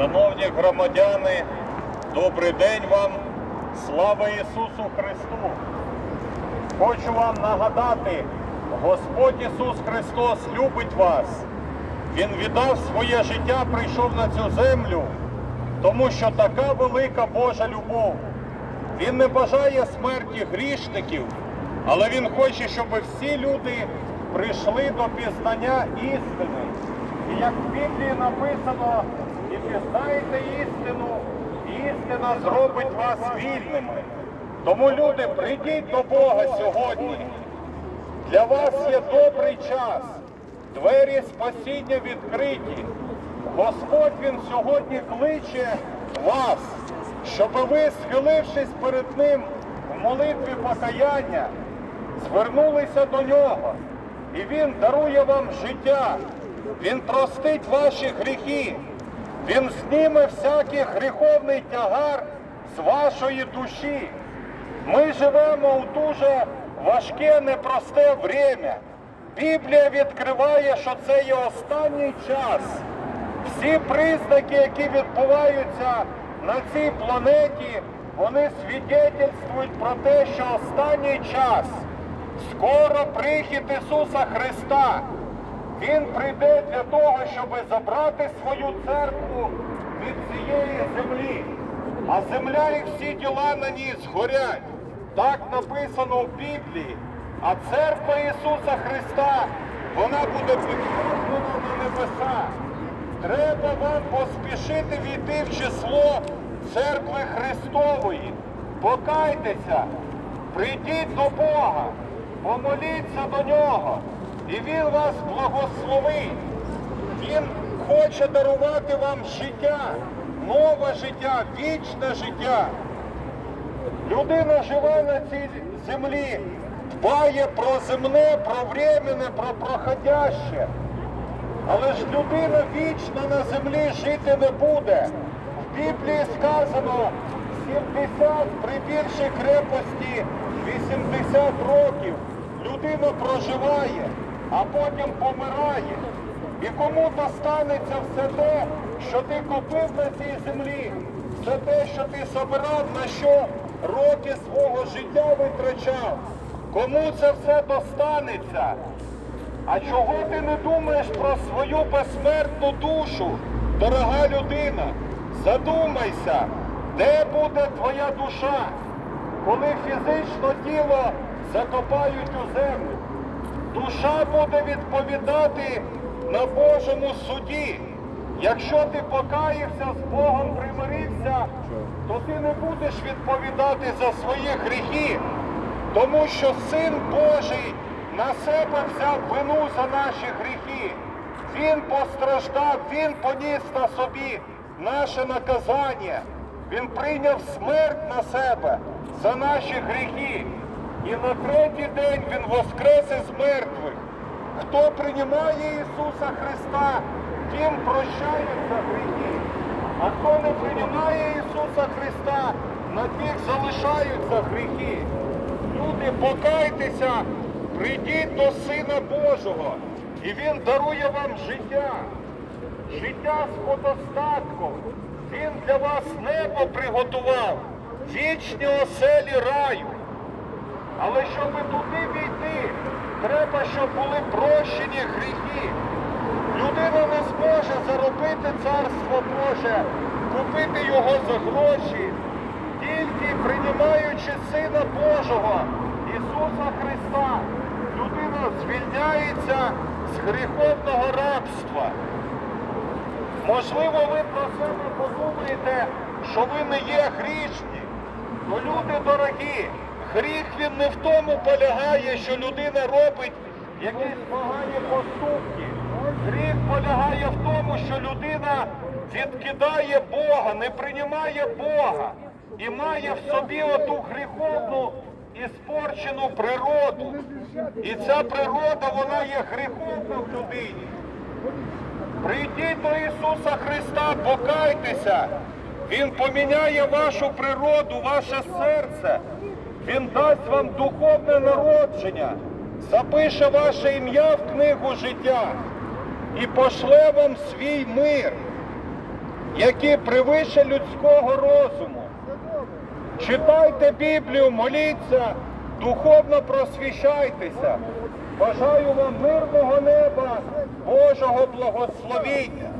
шановні громадяни, добрий день вам, слава Ісусу Христу! Хочу вам нагадати, Господь Ісус Христос любить вас. Він віддав своє життя, прийшов на цю землю, тому що така велика Божа любов. Він не бажає смерті грішників, але Він хоче, щоб всі люди прийшли до пізнання істини. І як в Біблії написано, і пізнаєте істину, істина зробить вас вільними. Тому, люди, прийдіть до Бога сьогодні. Для вас є добрий час. Двері спасіння відкриті. Господь Він сьогодні кличе вас, щоб ви, схилившись перед Ним в молитві покаяння, звернулися до нього. І Він дарує вам життя. Він простить ваші гріхи. Він зніме всякий гріховний тягар з вашої душі. Ми живемо у дуже важке, непросте время. Біблія відкриває, що це є останній час. Всі признаки, які відбуваються на цій планеті, вони свідетельствують про те, що останній час скоро прихід Ісуса Христа. Він прийде для того, щоб забрати свою церкву від цієї землі. А земля і всі діла на ній згорять. Так написано в Біблії. А церква Ісуса Христа, вона буде піднесена на небеса. Треба вам поспішити війти в число церкви Христової. Покайтеся, прийдіть до Бога, помоліться до Нього, і Він вас благословить. Він хоче дарувати вам життя, нове життя, вічне життя. Людина живе на цій землі, дбає про земне, про временне, про проходяще. Але ж людина вічно на землі жити не буде. В Біблії сказано 70 при більшій крепості 80 років. Людина проживає, а потім помирає. І кому достанеться все те, що ти купив на цій землі, все те, що ти собирав, на що роки свого життя витрачав. Кому це все достанеться? А чого ти не думаєш про свою безсмертну душу, дорога людина? Задумайся, де буде твоя душа, коли фізично тіло закопають у землю. Душа буде відповідати на Божому суді. Якщо ти покаявся з Богом, примирився, то ти не будеш відповідати за свої гріхи, тому що Син Божий на себе взяв вину за наші гріхи. Він постраждав, Він поніс на собі наше наказання. Він прийняв смерть на себе за наші гріхи. І на третій день Він воскрес із мертвих. Хто приймає Ісуса Христа, тим прощаються гріхи. А хто не приймає Ісуса Христа, на тих залишаються гріхи. Люди, покайтеся, прийдіть до Сина Божого, і Він дарує вам життя. Життя з подостатком. Він для вас небо приготував, вічні оселі раю. Але щоб туди війти, треба, щоб були прощені гріхи. Людина не зможе заробити царство Боже, купити його за гроші, тільки приймаючи Сина Божого, Ісуса Христа, людина звільняється з гріховного рабства. Можливо, ви про себе подумаєте, що ви не є грішні. Ну, люди дорогі, гріх він не в тому полягає, що людина робить якісь погані поступки. Гріх полягає в тому, що людина відкидає Бога, не приймає Бога і має в собі оту гріховну і спорчену природу. І ця природа, вона є гріховна в людині. Прийдіть до Ісуса Христа, покайтеся. Він поміняє вашу природу, ваше серце. Він дасть вам духовне народження, запише ваше ім'я в книгу життя і пошле вам свій мир, який превише людського розуму. Читайте Біблію, моліться, духовно просвіщайтеся. Бажаю вам мирного неба, Божого благословіння.